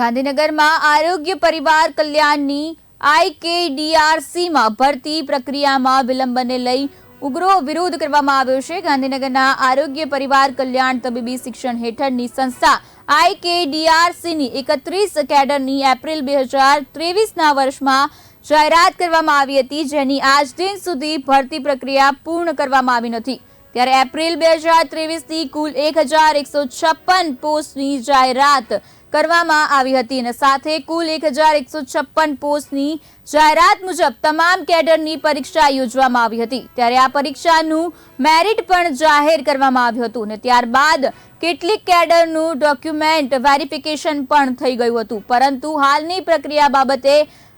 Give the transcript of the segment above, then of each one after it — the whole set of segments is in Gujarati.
ગાંધીનગરમાં આરોગ્ય પરિવાર કલ્યાણની આઈકેડીઆરસીમાં ભરતી પ્રક્રિયામાં વિલંબને લઈ ઉગ્રો વિરોધ કરવામાં આવ્યો છે. ગાંધીનગરના આરોગ્ય પરિવાર કલ્યાણ તબીબી શિક્ષણ હેઠળની સંસ્થા આઈકેડીઆરસીની એકત્રીસ કેડરની એપ્રિલ બે હજાર ત્રેવીસના વર્ષમાં જાહેરાત કરવામાં આવી હતી, જેની આજ દિન સુધી ભરતી પ્રક્રિયા પૂર્ણ કરવામાં આવી નથી. ત્યારે એપ્રિલ બે હજાર ત્રેવીસથી કુલ એક હજાર એકસો છપ્પન પોસ્ટની જાહેરાત કરવામાં આવી હતી અને સાથે કુલ એક હજાર એકસો છપ્પન પોસ્ટની જાહેરાત મુજબ તમામ કેડરની પરીક્ષા યોજવામાં આવી હતી. ત્યારે આ પરીક્ષાનું મેરિટ પણ જાહેર કરવામાં આવ્યું હતું અને ત્યારબાદ કેટલીક કેડરનું ડોક્યુમેન્ટ વેરિફિકેશન પણ થઈ ગયું હતું. પરંતુ હાલની પ્રક્રિયા બાબતે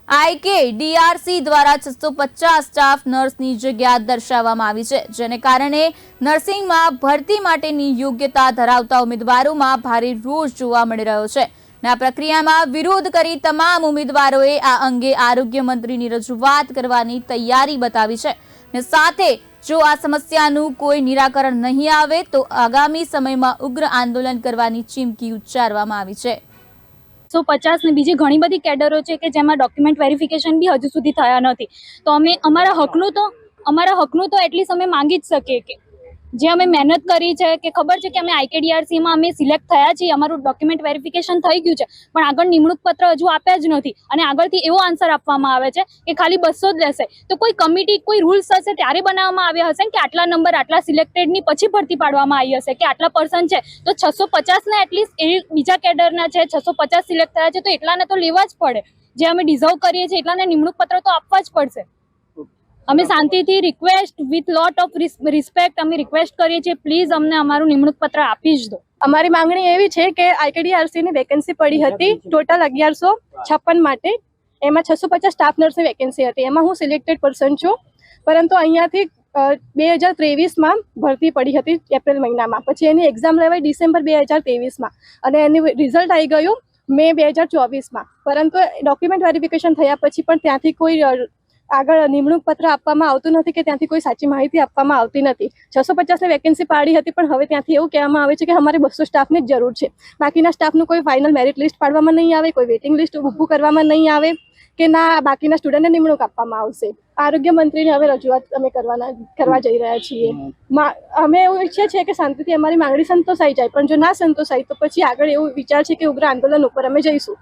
આઈકે ડીઆરસી દ્વારા છસો પચાસ સ્ટાફ નર્સની જગ્યા દર્શાવવામાં આવી છે, જેને કારણે નર્સિંગમાં ભરતી માટેની યોગ્યતા ધરાવતા ઉમેદવારોમાં ભારે રોષ જોવા મળી રહ્યો છે. આ પ્રક્રિયામાં વિરોધ કરી તમામ ઉમેદવારોએ આ અંગે આરોગ્ય મંત્રીની રજૂઆત કરવાની તૈયારી બતાવી છે. ને સાથે, જો આ સમસ્યાનું કોઈ નિરાકરણ નહીં આવે, તો આગામી સમયમાં ઉગ્ર આંદોલન કરવાની ચીમકી ઉચ્ચારવામાં આવી છે. સો પચાસ ને બીજી ઘણી બધી કેડરો છે કે જેમાં ડોક્યુમેન્ટ વેરિફિકેશન બી હજુ સુધી થયા નથી. તો અમે, અમારા હકનું તો, અમારા હકનું તો એટલીસ્ટ અમે માંગી જ શકીએ કે જે અમે મહેનત કરી છે કે ખબર છે કે અમે આઈકેડીઆરસીમાં અમે સિલેક્ટ થયા છીએ, અમારું ડોક્યુમેન્ટ વેરિફિકેશન થઈ ગયું છે, પણ આગળ નિમણૂક પત્ર હજુ આપ્યા જ નથી. અને આગળથી એવો આન્સર આપવામાં આવે છે કે ખાલી બસો જ લેશે. તો કોઈ કમિટી કોઈ રૂલ્સ હશે ત્યારે બનાવવામાં આવ્યા હશે કે આટલા નંબર આટલા સિલેક્ટેડની પછી ભરતી પાડવામાં આવી હશે કે આટલા પર્સન છે? તો છસો પચાસના એટલીસ્ટ એ બીજા કેડરના છે, છસો પચાસ સિલેક્ટ થયા છે, તો એટલાને તો લેવા જ પડે. જે અમે ડિઝર્વ કરીએ છીએ, એટલાને નિમણૂક પત્ર તો આપવા જ પડશે. અમે શાંતિથી request with lot of respect અમે રિક્વેસ્ટ કરીએ છીએ. પ્લીઝ અમને અમારું નિમણૂક પત્ર આપી જ દો. અમારી માંગણી એવી છે કે આઈકેડીઆરસી ની વેકેન્સી પડી હતી ટોટલ અગિયારસો છપ્પન માટે. એમાં છસો પચાસ સ્ટાફ નર્સની વેકેન્સી હતી. એમાં હું સિલેક્ટેડ પર્સન છું. પરંતુ અહીંયાથી બે હજાર ત્રેવીસમાં ભરતી પડી હતી એપ્રિલ મહિનામાં. પછી એની એક્ઝામ લેવાય ડિસેમ્બર બે હજાર ત્રેવીસમાં. અને એનું રિઝલ્ટ આવી ગયું મે બે હજાર ચોવીસમાં. પરંતુ ડોક્યુમેન્ટ વેરિફિકેશન થયા પછી પણ ત્યાંથી કોઈ આગળ નિમણૂક પત્ર આપવામાં આવતું નથી કે ત્યાંથી કોઈ સાચી માહિતી આપવામાં આવતી નથી. છસો પચાસની વેકેન્સી પાડી હતી પણ હવે ત્યાંથી એવું કહેવામાં આવે છે કે અમારે બસો સ્ટાફની જ જરૂર છે. બાકીના સ્ટાફનું કોઈ ફાઇનલ મેરિટ લિસ્ટ પાડવામાં નહીં આવે, કોઈ વેઇટિંગ લિસ્ટ ઊભું કરવામાં નહીં આવે કે ના બાકીના સ્ટુડન્ટને નિમણૂક આપવામાં આવશે. આરોગ્ય મંત્રીને હવે રજૂઆત અમે કરવાના, કરવા જઈ રહ્યા છીએ. અમે એવું ઈચ્છીએ છીએ કે શાંતિથી અમારી માંગણી સંતોષાઈ જાય, પણ જો ના સંતોષાય તો પછી આગળ એવું વિચાર છે કે ઉગ્ર આંદોલન ઉપર અમે જઈશું.